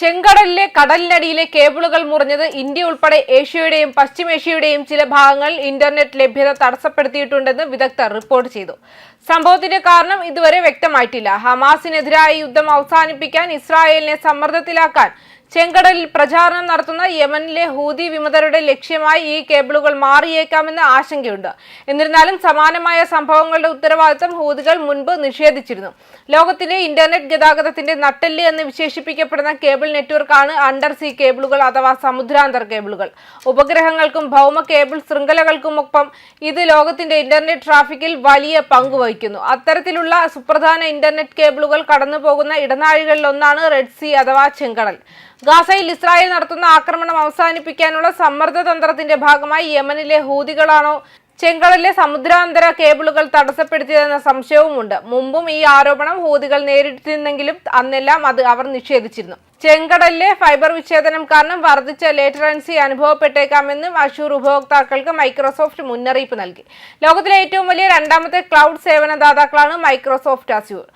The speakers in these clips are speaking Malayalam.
ചെങ്കടലിലെ കടലിനടിയിലെ കേബിളുകൾ മുറിഞ്ഞത് ഇന്ത്യ ഉൾപ്പെടെ ഏഷ്യയുടെയും പശ്ചിമേഷ്യയുടെയും ചില ഭാഗങ്ങളിൽ ഇന്റർനെറ്റ് ലഭ്യത തടസ്സപ്പെടുത്തിയിട്ടുണ്ടെന്ന് വിദഗ്ധർ റിപ്പോർട്ട് ചെയ്തു. സംഭവത്തിന്റെ കാരണം ഇതുവരെ വ്യക്തമായിട്ടില്ല. ഹമാസിനെതിരായ യുദ്ധം അവസാനിപ്പിക്കാൻ ഇസ്രായേലിനെ സമ്മർദ്ദത്തിലാക്കാൻ ചെങ്കടലിൽ പ്രചാരണം നടത്തുന്ന യമനിലെ ഹൂതി വിമതരുടെ ലക്ഷ്യമായി ഈ കേബിളുകൾ മാറിയേക്കാമെന്ന ആശങ്കയുണ്ട്. എന്നിരുന്നാലും സമാനമായ സംഭവങ്ങളുടെ ഉത്തരവാദിത്തം ഹൂതികൾ മുൻപ് നിഷേധിച്ചിരുന്നു. ലോകത്തിലെ ഇന്റർനെറ്റ് ഗതാഗതത്തിന്റെ നട്ടെല്ല് എന്ന് വിശേഷിപ്പിക്കപ്പെടുന്ന കേബിൾ നെറ്റ്വർക്കാണ് അണ്ടർ സീ കേബിളുകൾ അഥവാ സമുദ്രാന്തർ കേബിളുകൾ. ഉപഗ്രഹങ്ങൾക്കും ഭൗമ കേബിൾ ശൃംഖലകൾക്കുമൊപ്പം ഇത് ലോകത്തിന്റെ ഇന്റർനെറ്റ് ട്രാഫിക്കിൽ വലിയ പങ്ക് വഹിക്കുന്നു. അത്തരത്തിലുള്ള സുപ്രധാന ഇന്റർനെറ്റ് കേബിളുകൾ കടന്നുപോകുന്ന ഇടനാഴികളിലൊന്നാണ് റെഡ് സീ അഥവാ ചെങ്കടൽ. ഗാസയിൽ ഇസ്രായേൽ നടത്തുന്ന ആക്രമണം അവസാനിപ്പിക്കാനുള്ള സമ്മർദ്ദ തന്ത്രത്തിന്റെ ഭാഗമായി യമനിലെ ഹൂതികളാണോ ചെങ്കടലിലെ സമുദ്രാന്തര കേബിളുകൾ തടസ്സപ്പെടുത്തിയതെന്ന സംശയവുമുണ്ട്. മുമ്പും ഈ ആരോപണം ഹൂതികൾ നേരിട്ടിരുന്നെങ്കിലും അന്നെല്ലാം അത് അവർ നിഷേധിച്ചിരുന്നു. ചെങ്കടലിലെ ഫൈബർ വിച്ഛേദനം കാരണം വർദ്ധിച്ച ലേറ്ററൻസി അനുഭവപ്പെട്ടേക്കാമെന്നും അഷൂർ ഉപഭോക്താക്കൾക്ക് മൈക്രോസോഫ്റ്റ് മുന്നറിയിപ്പ് നൽകി. ലോകത്തിലെ ഏറ്റവും വലിയ രണ്ടാമത്തെ ക്ലൌഡ് സേവന ദാതാക്കളാണ് മൈക്രോസോഫ്റ്റ് അസ്യൂർ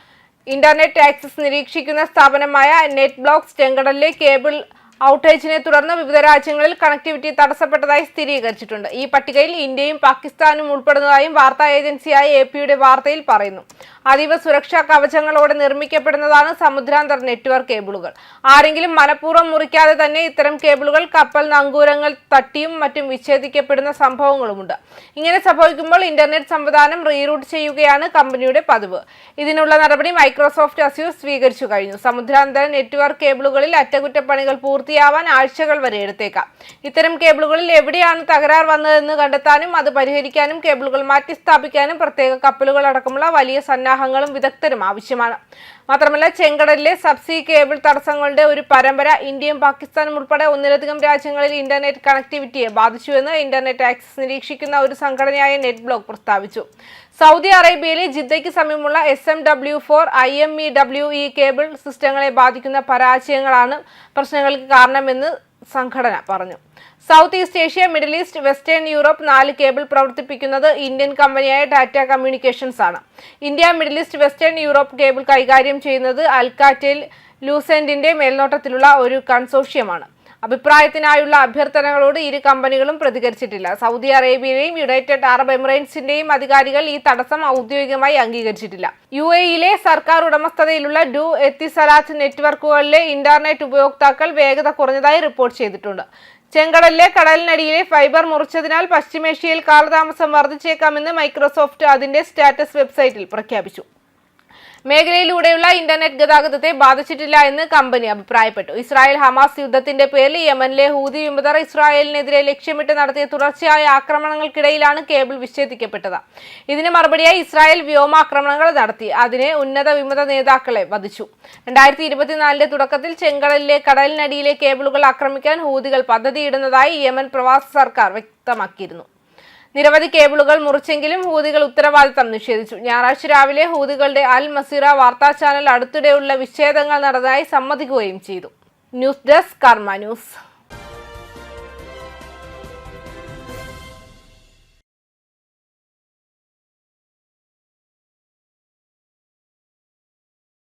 ഇന്റർനെറ്റ് ആക്സസ് നിരീക്ഷിക്കുന്ന സ്ഥാപനമായ നെറ്റ് ബ്ലോക്സ് ചെങ്കടലിലെ കേബിൾ ഔട്ടേജിനെ തുടർന്ന് വിവിധ രാജ്യങ്ങളിൽ കണക്ടിവിറ്റി തടസ്സപ്പെട്ടതായി സ്ഥിരീകരിച്ചിട്ടുണ്ട്. ഈ പട്ടികയിൽ ഇന്ത്യയും പാകിസ്ഥാനും ഉൾപ്പെടുന്നതായും വാർത്താ ഏജൻസിയായ എ പിയുടെ വാർത്തയിൽ പറയുന്നു. അതീവ സുരക്ഷാ കവചങ്ങളോടെ നിർമ്മിക്കപ്പെടുന്നതാണ് സമുദ്രാന്തർ നെറ്റ്വർക്ക് കേബിളുകൾ. ആരെങ്കിലും മനഃപൂർവം മുറിക്കാതെ തന്നെ ഇത്തരം കേബിളുകൾ കപ്പൽ നങ്കൂരങ്ങൾ തട്ടിയും മറ്റും വിച്ഛേദിക്കപ്പെടുന്ന സംഭവങ്ങളുമുണ്ട്. ഇങ്ങനെ സംഭവിക്കുമ്പോൾ ഇന്റർനെറ്റ് സംവിധാനം റീറൂട്ട് ചെയ്യുകയാണ് കമ്പനിയുടെ പതിവ്. ഇതിനുള്ള നടപടി മൈക്രോസോഫ്റ്റ് അസ്യൂർ സ്വീകരിച്ചു കഴിഞ്ഞു. സമുദ്രാന്തര നെറ്റ്വർക്ക് കേബിളുകളിൽ അറ്റകുറ്റപ്പണികൾ പൂർത്തിയാവാൻ ആഴ്ചകൾ വരെ എടുത്തേക്കാം. ഇത്തരം കേബിളുകളിൽ എവിടെയാണ് തകരാർ വന്നതെന്ന് കണ്ടെത്താനും അത് പരിഹരിക്കാനും കേബിളുകൾ മാറ്റി സ്ഥാപിക്കാനും പ്രത്യേക കപ്പലുകൾ അടക്കമുള്ള വലിയ സന്നാഹങ്ങളും വിദഗ്ധരും ആവശ്യമാണ്. മാത്രമല്ല ചെങ്കടലിലെ സബ്സി കേബിൾ തടസ്സങ്ങളുടെ ഒരു പരമ്പര ഇന്ത്യയും പാകിസ്ഥാനും ഉൾപ്പെടെ ഒന്നിലധികം രാജ്യങ്ങളിൽ ഇന്റർനെറ്റ് കണക്ടിവിറ്റിയെ ബാധിച്ചുവെന്ന് ഇന്റർനെറ്റ് ആക്സസ് നിരീക്ഷിക്കുന്ന ഒരു സംഘടനയായ നെറ്റ് ബ്ലോക്ക് പ്രസ്താവിച്ചു. സൗദി അറേബ്യയിലെ ജിദ്ദയ്ക്ക് സമീപമുള്ള S M W four I M E W E cable സിസ്റ്റങ്ങളെ ബാധിക്കുന്ന പരാജയങ്ങളാണ് പ്രശ്നങ്ങൾക്ക് കാരണമെന്ന് സംഘടന പറഞ്ഞു. South East Asia Middle East Western Europe നാല് കേബിൾ പ്രവർത്തിപ്പിക്കുന്നത് ഇന്ത്യൻ കമ്പനിയായ ടാറ്റ കമ്മ്യൂണിക്കേഷൻസ് ആണ്. India Middle East Western Europe cable കൈകാര്യം ചെയ്യുന്നത് അൽക്കാറ്റേൽ ലൂസെൻഡിന്റെ മേൽനോട്ടത്തിലുള്ള ഒരു കൺസോഷ്യമാണ് അഭിപ്രായത്തിനായുള്ള അഭ്യർത്ഥനകളോട് ഇരു കമ്പനികളും പ്രതികരിച്ചിട്ടില്ല. സൗദി അറേബ്യയിലെയും യുണൈറ്റഡ് അറബ് എമിറേറ്റ്സിന്റെയും അധികാരികൾ ഈ തടസ്സം ഔദ്യോഗികമായി അംഗീകരിച്ചിട്ടില്ല. യു എയിലെ സർക്കാർ ഉടമസ്ഥതയിലുള്ള ഡു എത്തിസലാത്ത് നെറ്റ്വർക്കുകളിലെ ഇന്റർനെറ്റ് ഉപയോക്താക്കൾ വേഗത കുറഞ്ഞതായി റിപ്പോർട്ട് ചെയ്തിട്ടുണ്ട്. ചെങ്കടലിലെ കടലിനടിയിലെ ഫൈബർ മുറിച്ചതിനാൽ പശ്ചിമേഷ്യയിൽ കാലതാമസം വർദ്ധിച്ചേക്കാമെന്ന് മൈക്രോസോഫ്റ്റ് അതിന്റെ സ്റ്റാറ്റസ് വെബ്സൈറ്റിൽ പ്രഖ്യാപിച്ചു. മേഖലയിലൂടെയുള്ള ഇന്റർനെറ്റ് ഗതാഗതത്തെ ബാധിച്ചിട്ടില്ല എന്ന് കമ്പനി അഭിപ്രായപ്പെട്ടു. ഇസ്രായേൽ ഹമാസ് യുദ്ധത്തിന്റെ പേരിൽ യമനിലെ ഹൂതി വിമതർ ഇസ്രായേലിനെതിരെ ലക്ഷ്യമിട്ട് നടത്തിയ തുടർച്ചയായ ആക്രമണങ്ങൾക്കിടയിലാണ് കേബിൾ വിച്ഛേദിക്കപ്പെട്ടത്. ഇതിന് മറുപടിയായി ഇസ്രായേൽ വ്യോമാക്രമണങ്ങൾ നടത്തി. അതിനെ ഉന്നത വിമത നേതാക്കളെ വധിച്ചു. രണ്ടായിരത്തി ഇരുപത്തിനാലിന്റെ തുടക്കത്തിൽ ചെങ്കടലിലെ കടലിനടിയിലെ കേബിളുകൾ ആക്രമിക്കാൻ ഹൂതികൾ പദ്ധതിയിടുന്നതായി യമൻ പ്രവാസ സർക്കാർ വ്യക്തമാക്കിയിരുന്നു. നിരവധി കേബിളുകൾ മുറിച്ചെങ്കിലും ഹൂതികൾ ഉത്തരവാദിത്തം നിഷേധിച്ചു. ഞായറാഴ്ച രാവിലെ ഹൂതികളുടെ അൽ മസീറ വാർത്താ ചാനൽ അടുത്തിടെയുള്ള വിച്ഛേദങ്ങൾ നടന്നതായി സമ്മതിക്കുകയും ചെയ്തു. News desk Karma news.